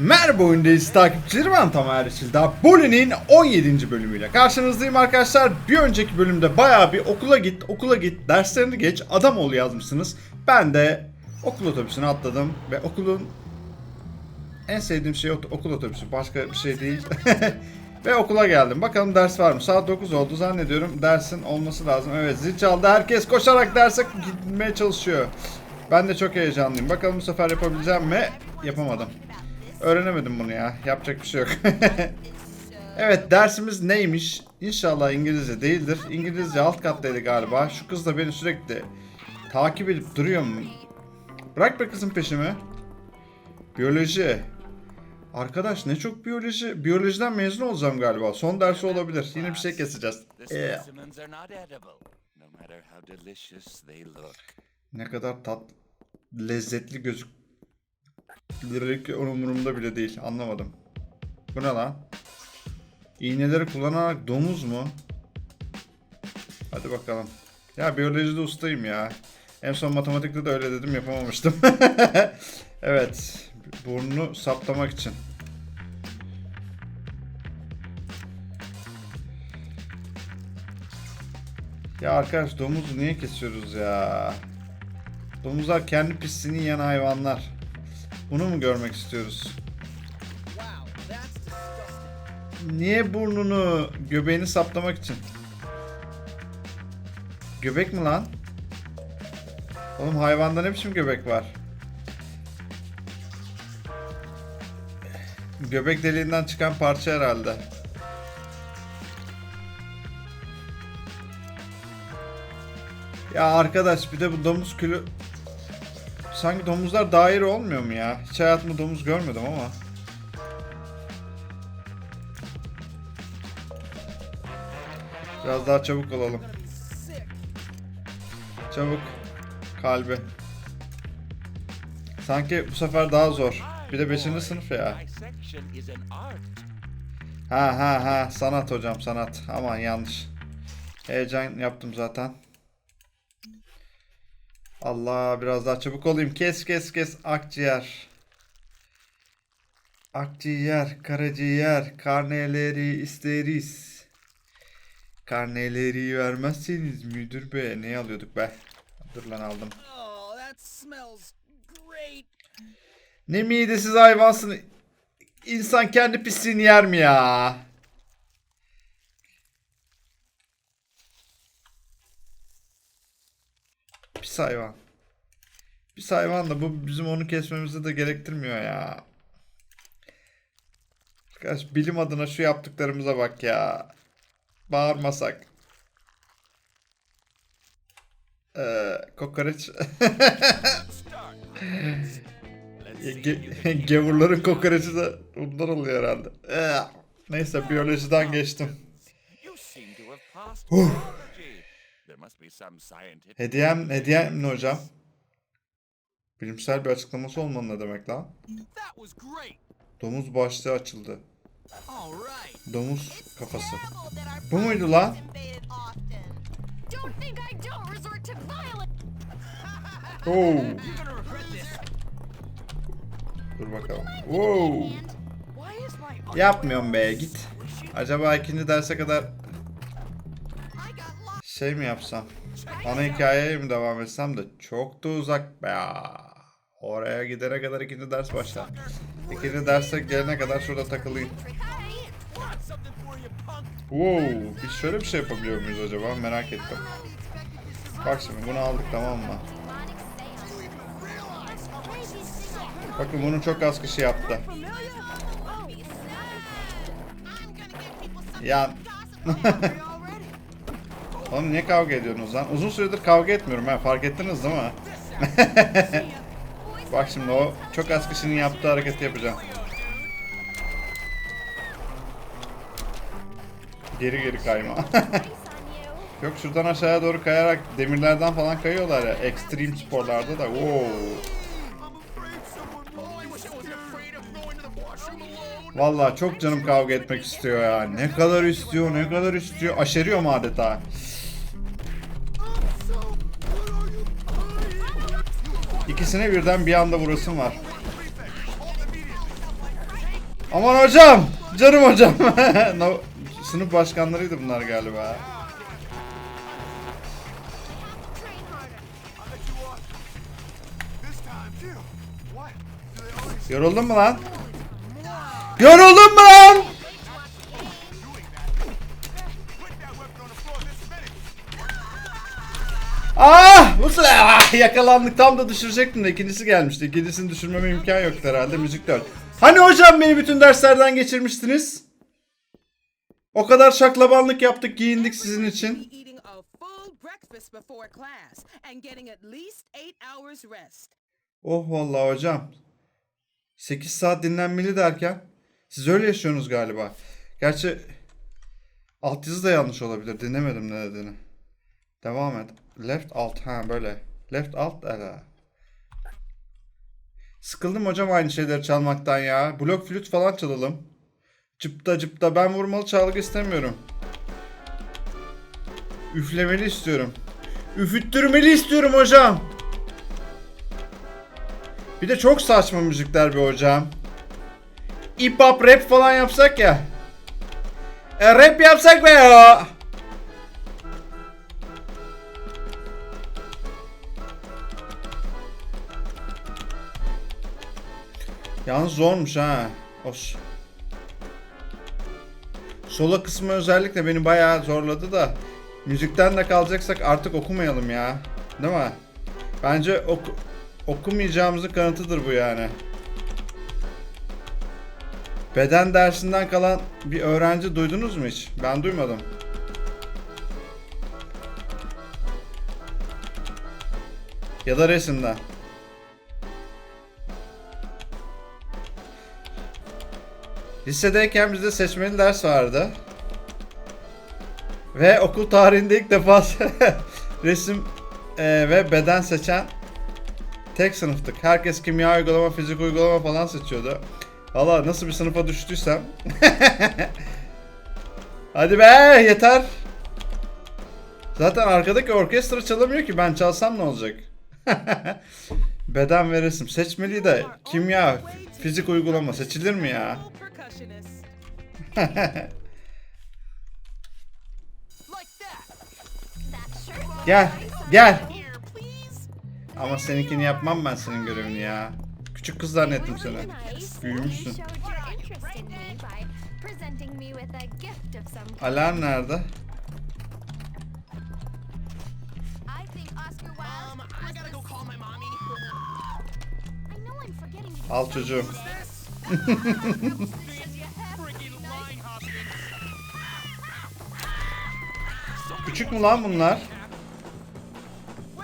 Merhaba oyundayız takipçileri ben Tamer Yeşildağ. Bully'nin 17. bölümüyle karşınızdayım arkadaşlar. Bir önceki bölümde bayağı bir okula git, okula git, derslerini geç, adam ol yazmışsınız. Ben de okul otobüsüne atladım ve okulun en sevdiğim şey okul otobüsü. Başka bir şey değil. ve okula geldim. Bakalım ders var mı? Saat 9 oldu zannediyorum. Dersin olması lazım. Evet zil çaldı. Herkes koşarak derse gitmeye çalışıyor. Ben de çok heyecanlıyım. Bakalım bu sefer yapabileceğim mi? Yapamadım. Öğrenemedim bunu ya. Yapacak bir şey yok. evet dersimiz neymiş? İnşallah İngilizce değildir. İngilizce alt kattaydı galiba. Şu kız da beni sürekli takip edip duruyor mu? Bırak be kızın peşimi. Biyoloji. Arkadaş ne çok biyoloji. Biyolojiden mezun olacağım galiba. Son dersi olabilir. Yine bir şey keseceğiz. Ee, ne kadar tat lezzetli gözük umurumda bile değil. Anlamadım. Bu ne lan? İğneleri kullanarak domuz mu? Hadi bakalım. Ya biyolojide ustayım ya. En son matematikte de öyle dedim yapamamıştım. evet. Burnunu saptamak için. Ya arkadaş domuzu niye kesiyoruz ya? Domuzlar kendi pisliğini yiyen hayvanlar. Bunu mu görmek istiyoruz? Niye burnunu, göbeğini saplamak için? Göbek mi lan? Oğlum hayvanda ne biçim göbek var? Göbek deliğinden çıkan parça herhalde. Ya arkadaş bir de bu domuz külü... Sanki domuzlar daire olmuyor mu ya? Hiç hayatımda domuz görmedim ama. Biraz daha çabuk olalım. Çabuk. Kalbi. Sanki bu sefer daha zor. Bir de 5. sınıf ya. Ha ha ha sanat hocam sanat. Aman yanlış. Heyecan yaptım zaten. Allah biraz daha çabuk olayım. Kes kes kes akciğer. Akciğer, karaciğer, karneleri isteriz. Karneleri vermezseniz müdür be. Ne alıyorduk be? Dur lan aldım. Oh. Ne midesiz hayvansın. İnsan kendi pisliğini yer mi ya? Pis hayvan. Pis hayvan da bu bizim onu kesmemizi de gerektirmiyor ya. Arkadaş bilim adına şu yaptıklarımıza bak ya. Bağırmasak. Ee, kokoreç. Ge- Gavurların kokoreçi de bundan oluyor herhalde. Ee, Neyse biyolojiden geçtim. You Hediyem, hediyem ne hocam? Bilimsel bir açıklaması olmalı ne demek lan? Domuz başlığı açıldı. Domuz kafası. Bu muydu lan? This. Dur bakalım. My Yapmıyorum be git. Acaba ikinci derse kadar. Şey mi yapsam? Ana hikayeye mi devam etsem de çok da uzak be ya. Oraya gidene kadar ikinci ders başlar. İkinci derse gelene kadar şurada takılayım. Wow, biz şöyle bir şey yapabiliyor muyuz acaba? Merak ettim. Bak şimdi bunu aldık tamam mı? Bakın bunu çok az kişi yaptı. Ya Oğlum niye kavga ediyorsunuz lan? Uzun süredir kavga etmiyorum ha fark ettiniz değil mi? Bak şimdi o çok az kişinin yaptığı hareketi yapacağım. Geri geri kayma. Yok şuradan aşağıya doğru kayarak demirlerden falan kayıyorlar ya. Ekstrem sporlarda da. Wow. Vallahi çok canım kavga etmek istiyor ya. Ne kadar istiyor, ne kadar istiyor. Aşeriyorum adeta. İkisine birden bir anda vurasım var. Aman hocam. Canım hocam. Sınıf başkanlarıydı bunlar galiba. Yoruldun mu lan? Yoruldun mu lan? Ah! Sıra ah, yakalandık. Tam da düşürecektim de ikincisi gelmişti. İkincisini düşürmeme imkan yoktu herhalde. Müzik dört. Hani hocam beni bütün derslerden geçirmiştiniz? O kadar şaklabanlık yaptık, giyindik sizin için. Oh vallahi hocam. 8 saat dinlenmeli derken siz öyle yaşıyorsunuz galiba. Gerçi altyazı da yanlış olabilir. Dinlemedim ne dediğini. Devam et. Left alt ha böyle. Left alt ala. Sıkıldım hocam aynı şeyleri çalmaktan ya. Blok flüt falan çalalım. Cıpta cıpta ben vurmalı çalgı istemiyorum. Üflemeli istiyorum. Üfüttürmeli istiyorum hocam. Bir de çok saçma müzikler bir hocam. Hip hop rap falan yapsak ya. E, rap yapsak be ya. Yalnız zormuş ha. Os. Solo kısmı özellikle beni bayağı zorladı da. Müzikten de kalacaksak artık okumayalım ya. Değil mi? Bence oku okumayacağımızın kanıtıdır bu yani. Beden dersinden kalan bir öğrenci duydunuz mu hiç? Ben duymadım. Ya da resimden. Lisedeyken bizde seçmeli ders vardı. Ve okul tarihinde ilk defa resim e, ve beden seçen tek sınıftık. Herkes kimya uygulama, fizik uygulama falan seçiyordu. Valla nasıl bir sınıfa düştüysem. Hadi be yeter. Zaten arkadaki orkestra çalamıyor ki ben çalsam ne olacak? Beden ve resim seçmeli de kimya, fizik uygulama seçilir mi ya? Gel, gel. Ama seninkini yapmam ben senin görevini ya. Küçük kız zannettim seni. Büyümüşsün. You showed your interest Küçük mü lan bunlar?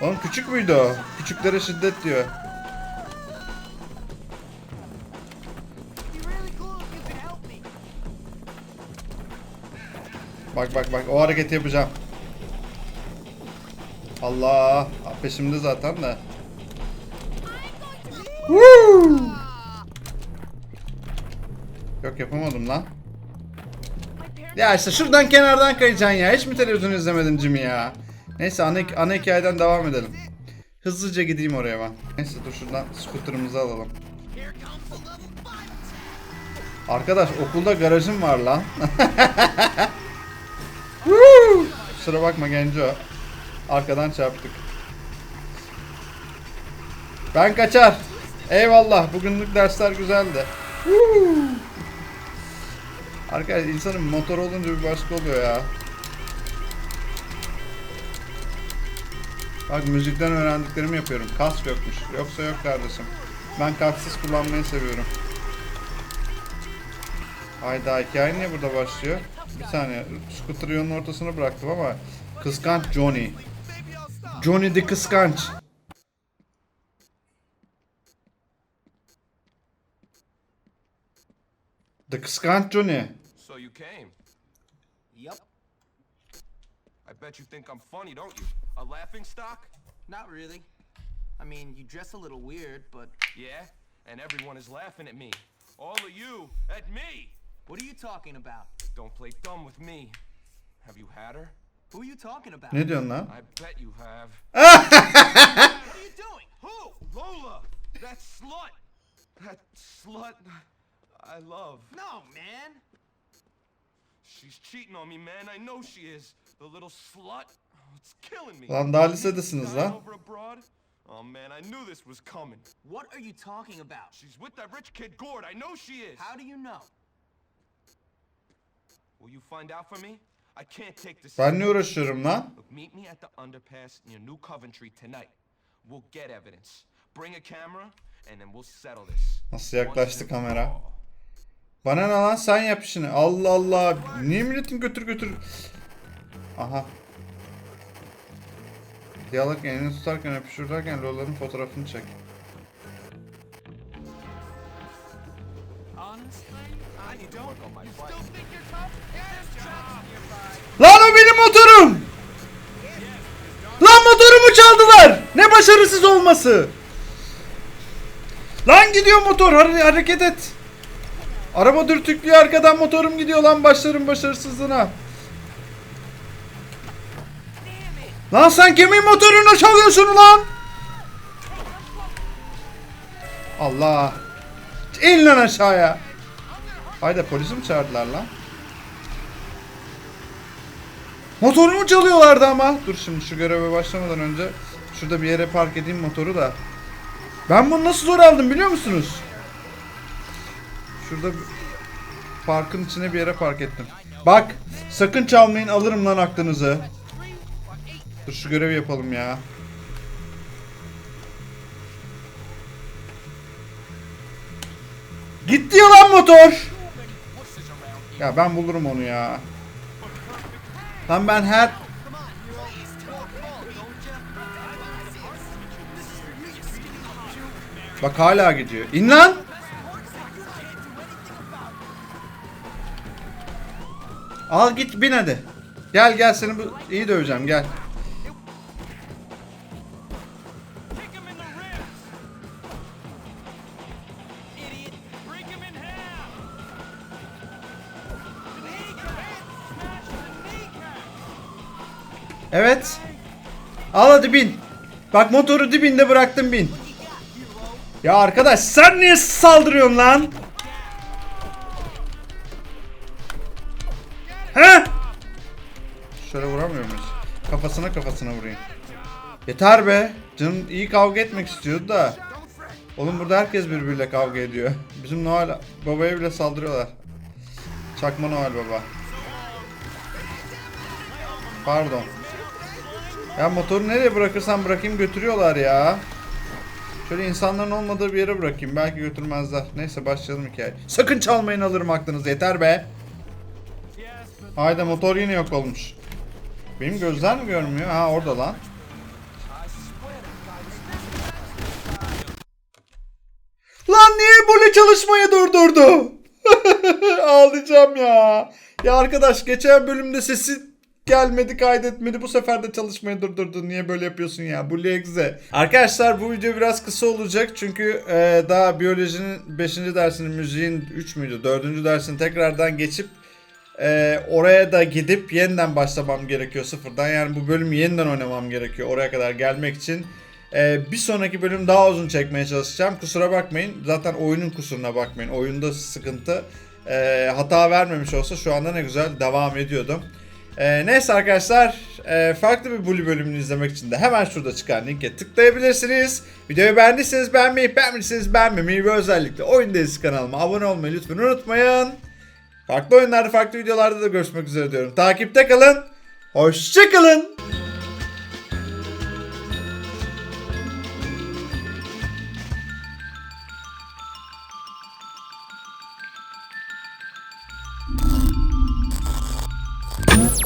Oğlum küçük müydü o? Küçüklere şiddet diyor. Bak bak bak o hareketi yapacağım. Allah peşimde zaten de. Woo! Yok yapamadım lan. Ya işte şuradan kenardan kayacaksın ya. Hiç mi televizyon izlemedin Jimmy ya? Neyse ana, ana hikayeden devam edelim. Hızlıca gideyim oraya ben. Neyse dur şuradan scooter'ımızı alalım. Arkadaş okulda garajım var lan. Kusura bakma Genco. Arkadan çarptık. Ben kaçar. Eyvallah. Bugünlük dersler güzeldi. Woo! Arkadaş insanın motor olunca bir başka oluyor ya. Bak müzikten öğrendiklerimi yapıyorum. Kask yokmuş. Yoksa yok kardeşim. Ben kasksız kullanmayı seviyorum. Hayda hikaye niye burada başlıyor? Bir saniye. Scooter'ı yolun ortasına bıraktım ama kıskanç Johnny. Johnny the kıskanç. The kıskanç Johnny. So you came. Yep. I bet you think I'm funny, don't you? A laughing stock? Not really. I mean, you dress a little weird, but Yeah, and everyone is laughing at me. All of you at me. what are you talking about? Don't play dumb with me. Have you had her? Who are you talking about? Ne diyorsun lan? I bet you have. What are you doing? Who? Lola! That slut! That slut! I love. No, man. She's cheating on me, man. I know she is. The little slut. Oh, It's killing me. Lan daha lisedesiniz lan. Oh man, I knew this was coming. What are you talking about? She's with that rich kid Gord. I know she is. How do you know? Will you find out for me? I can't take this. Ben ne uğraşıyorum lan? Look, meet me at the underpass near New Coventry tonight. We'll get evidence. Bring a camera, and then we'll settle this. Nasıl yaklaştı kamera? Bana ne lan sen yap işini. Allah Allah. Niye milletin götür götür. Aha. Diyalog elini tutarken öpüşürlerken lolların fotoğrafını çek. Lan o benim motorum. Lan motorumu çaldılar. Ne başarısız olması. Lan gidiyor motor. Hare- hareket et. Araba dürtüklüyor arkadan motorum gidiyor lan başlarım başarısızlığına. Lan sen kimin motorunu çalıyorsun lan? Allah. İn lan aşağıya. Hayda polisi mi çağırdılar lan? Motorumu çalıyorlardı ama. Dur şimdi şu göreve başlamadan önce şurada bir yere park edeyim motoru da. Ben bunu nasıl zor aldım biliyor musunuz? Şurada parkın içine bir yere park ettim. Bak sakın çalmayın alırım lan aklınızı. Dur şu görevi yapalım ya. Gitti ya lan motor. Ya ben bulurum onu ya. Lan ben her... Bak hala gidiyor. İn lan. Al git bin hadi. Gel gel seni bu iyi döveceğim gel. Evet. Al hadi bin. Bak motoru dibinde bıraktım bin. Ya arkadaş sen niye saldırıyorsun lan? Şöyle vuramıyor muyuz? Kafasına kafasına vurayım. Yeter be. Canım iyi kavga etmek istiyordu da. Oğlum burada herkes birbiriyle kavga ediyor. Bizim Noel babaya bile saldırıyorlar. Çakma Noel baba. Pardon. Ya motoru nereye bırakırsam bırakayım götürüyorlar ya. Şöyle insanların olmadığı bir yere bırakayım. Belki götürmezler. Neyse başlayalım hikaye. Sakın çalmayın alırım aklınızı yeter be. Hayda motor yine yok olmuş. Benim gözler mi görmüyor? Ha orada lan. Lan niye böyle çalışmayı durdurdu? Ağlayacağım ya. Ya arkadaş geçen bölümde sesi gelmedi kaydetmedi bu sefer de çalışmayı durdurdu. Niye böyle yapıyorsun ya? Bu egze. Arkadaşlar bu video biraz kısa olacak çünkü e, daha biyolojinin 5. dersinin müziğin 3 müydü 4. dersini tekrardan geçip e, oraya da gidip yeniden başlamam gerekiyor sıfırdan. Yani bu bölümü yeniden oynamam gerekiyor oraya kadar gelmek için. Ee, bir sonraki bölüm daha uzun çekmeye çalışacağım. Kusura bakmayın. Zaten oyunun kusuruna bakmayın. Oyunda sıkıntı. Ee, hata vermemiş olsa şu anda ne güzel devam ediyordum. Ee, neyse arkadaşlar. e, farklı bir Bully bölümünü izlemek için de hemen şurada çıkan linke tıklayabilirsiniz. Videoyu beğendiyseniz beğenmeyi, beğenmediyseniz beğenmemeyi ve özellikle Oyun Dezisi kanalıma abone olmayı lütfen unutmayın. Farklı oyunlarda, farklı videolarda da görüşmek üzere diyorum. Takipte kalın. Hoşçakalın.